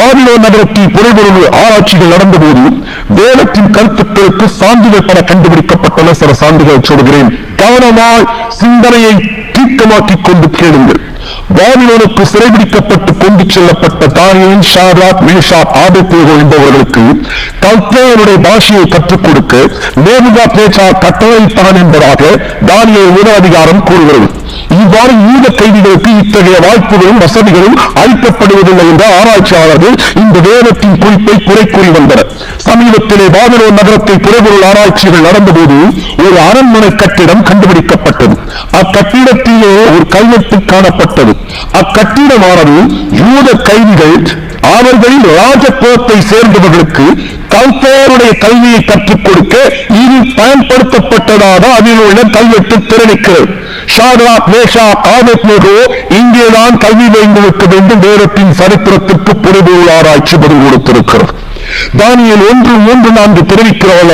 Babylon நகரத்தில் புரைபொருள் ஆராய்ச்சிகள் நடந்தபோது வேதத்தின் கருத்துக்களுக்கு சான்றுகள் பல கண்டுபிடிக்கப்பட்டன. சில சான்றுகளை சொல்கிறேன். கவனமாய் சிந்தனையை தீர்க்கமாக்கிக் கொண்டு கேளுங்கள். பாபிலோனுக்கு சிறைபிடிக்கப்பட்டு கொண்டு செல்லப்பட்ட தாரியன் ஷாராத் மேஷாத் ஆபத்தேகோ என்பவர்களுக்கு கல்பேயனுடைய பாஷையை கற்றுக் கொடுக்க நேபுகா பேச்சா கட்டளைத்தான் என்பதாக தானியல் முதல் அதிகாரம் கூறுகிறது. இவ்வாறு யூத கைதிகளுக்கு இத்தகைய வாய்ப்புகளும் வசதிகளும் அளிக்கப்படுவதில்லை என்ற ஆராய்ச்சியாளர்கள் இந்த வேதத்தின் குறிப்பை குறை கூறி வந்தனர். சமீபத்திலே பாபிலோன் நகரத்தில் புறப்பொருள் ஆராய்ச்சிகள் நடந்தபோது ஒரு அரண்மனை கட்டிடம் கண்டுபிடிக்கப்பட்டது. அக்கட்டிடத்திலே ஒரு கல்வெட்டு காணப்பட்டது. அக்கட்டிடமானது யூத கைதிகள் அவர்களின் ராஜகுலத்தை சேர்ந்தவர்களுக்கு கல்போருடைய கல்வியை கற்றுக் கொடுக்க இது பயன்படுத்தப்பட்டதாக அதில் கல்வெட்டு திறனிக்கிறது ஷாரா மேஷா ஆபத்னேகோ இங்கேதான் கல்வி வைந்திருக்க வேண்டும். வேதத்தின் சரித்திரத்திற்கு பொறுப்பொருள் ஆராய்ச்சி பதில் கொடுத்திருக்கிறது. தானியல் ஒன்று மூன்று நான்கு தெரிவிக்கிறோம்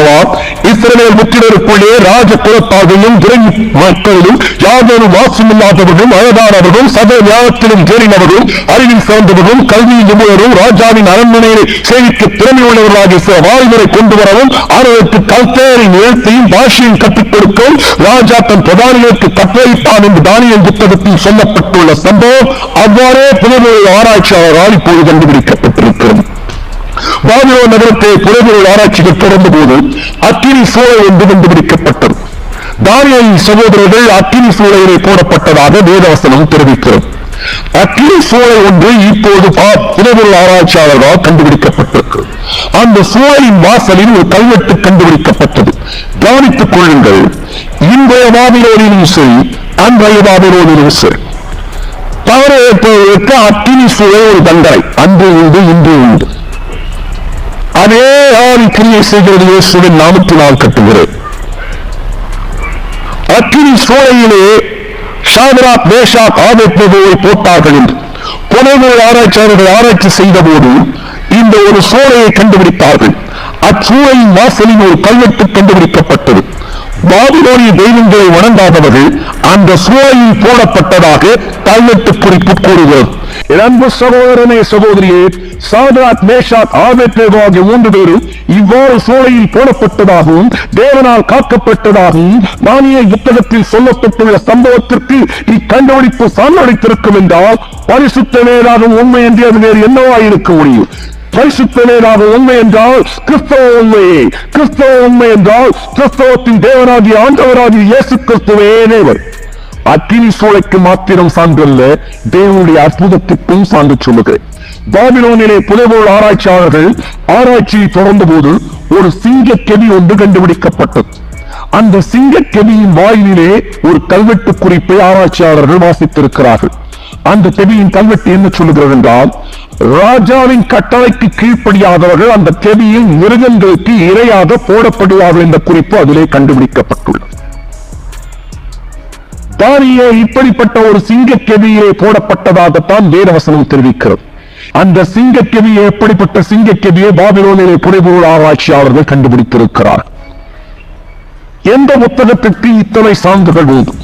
இஸ்ரேல் இஸ்ரவேல் புத்திரருக்குள்ளே ராஜ குலத்தார்களும் துறை மக்களிலும் யாதொரு மாசுமில்லாதவர்களும் அழகானவர்களும் சத ஞானத்திலும் தேறினவர்களும் அறிவில் சிறந்தவர்களும் கல்வி நிபுணரும் ராஜாவின் அரண்மனையை சேவிக்க திறமை உள்ளவர்களாக சில வாலிபரை கொண்டு வரவும் அவர்களுக்கு கல்தேரின் எழுத்தையும் பாஷையும் கற்றுக் கொடுக்கவும் ராஜா தன் பிரதானிகளுக்கு கட்டளையிட்டான் என்று தானியல் புத்தகத்தில் சொல்லப்பட்டுள்ள சம்பவம் அவ்வாறே புனர்வு ஆராய்ச்சியாளரால் இப்போது கண்டுபிடிக்கப்பட்டிருக்கிறது. பாபிலோன் நகரத்தை புறப்பொருள் ஆராய்ச்சிகள் தொடர்ந்த போது அக்கினி சூளை என்று கண்டுபிடிக்கப்பட்டது. தானியல் சகோதரர்கள் அக்கினி சூளையிலே போடப்பட்டதாக வேதவசனம் தெரிவிக்கிறது. அக்கினி சூளை ஒன்று இப்போது பா- ஆராய்ச்சியாளர்களால் கண்டுபிடிக்கப்பட்டிருக்கிறது அந்த சூளையின் வாசலில் ஒரு கல்வெட்டு கண்டுபிடிக்கப்பட்டது. கவனித்துக் கொள்ளுங்கள் இன்றைய பாபிலோனிலும் சரி அன்றைய பாபிலோனிலும் சரி. தவறு ஏற்பவர்களுக்கு அக்கினி சூழல் ஒரு தண்டனை அன்று உண்டு இன்று உண்டு. அதே ஆள் கிரியை செய்கிறது இயேசுவின் நாமத்தினால் கட்டுகிறேன். அக்கினி சூளையிலே ஷாதராத் மேஷாக் ஆபத்னேகோவை போட்டார்கள் என்று புனைவுரை ஆராய்ச்சியாளர்கள் ஆராய்ச்சி செய்த போது இந்த ஒரு சூளையை கண்டுபிடித்தார்கள் அச்சூளையின் வாசலில் ஒரு கல்வெட்டு கண்டுபிடிக்கப்பட்டது. பாபிலோனிய தெய்வங்களை வணங்காதவர்கள் அந்த சூளையில் போடப்பட்டதாக கல்வெட்டு குறிப்பு கூறுகிறது. இரண்டு சகோதரனே சகோதரியே சாதாத் மேஷாத் ஆபேத்னேகோ ஆகிய மூன்று பேரும் இவ்வாறு சோலையில் போடப்பட்டதாகவும் தேவனால் காக்கப்பட்டதாகவும் மானிய புத்தகத்தில் சொல்லப்பட்டுள்ள சம்பவத்திற்கு இக்கண்டுபிடிப்பு சான்றளித்திருக்கும் என்றால் பரிசுத்த நேராகவும் உண்மை என்று அது வேறு என்னவா இருக்க முடியும்? பரிசுத்த நேராக உண்மை என்றால் கிறிஸ்தவ உண்மையே. கிறிஸ்தவ உண்மை என்றால் கிறிஸ்தவத்தின் தேவராஜி ஆண்டவராகிய இயேசு கிறிஸ்துவே தேவர் அக்கினி சூளைக்கு மாத்திரம் சான்றல்ல தேவனுடைய அற்புதத்திற்கும் சான்று சொல்லுகிறேன் பாபிலோனிலே புதைபோல் ஆராய்ச்சியாளர்கள் ஆராய்ச்சியை தொடர்ந்த போது ஒரு சிங்க கெதி ஒன்று கண்டுபிடிக்கப்பட்டது. அந்த சிங்க கெதியின் வாயிலே ஒரு கல்வெட்டு குறிப்பை ஆராய்ச்சியாளர்கள் வாசித்திருக்கிறார்கள். அந்த கெதியின் கல்வெட்டு என்ன சொல்லுகிறது என்றால் ராஜாவின் கட்டளைக்கு கீழ்ப்படியாதவர்கள் அந்த கெதியில் மிருகங்களுக்கு இரையாக போடப்படுவார்கள் என்ற குறிப்பு அதிலே கண்டுபிடிக்கப்பட்டுள்ளது. தானியே இப்படிப்பட்ட ஒரு சிங்க போடப்பட்டதாகத்தான் வேதவசனம் தெரிவிக்கிறது. அந்த சிங்க கெவியை எப்படிப்பட்ட சிங்க கெவியை பாபிலோனிலே புனைபொருள் ஆராய்ச்சியாளர்கள் கண்டுபிடித்திருக்கிறார் எந்த புத்தகத்திற்கு இத்தனை சான்றுகள் வேண்டும்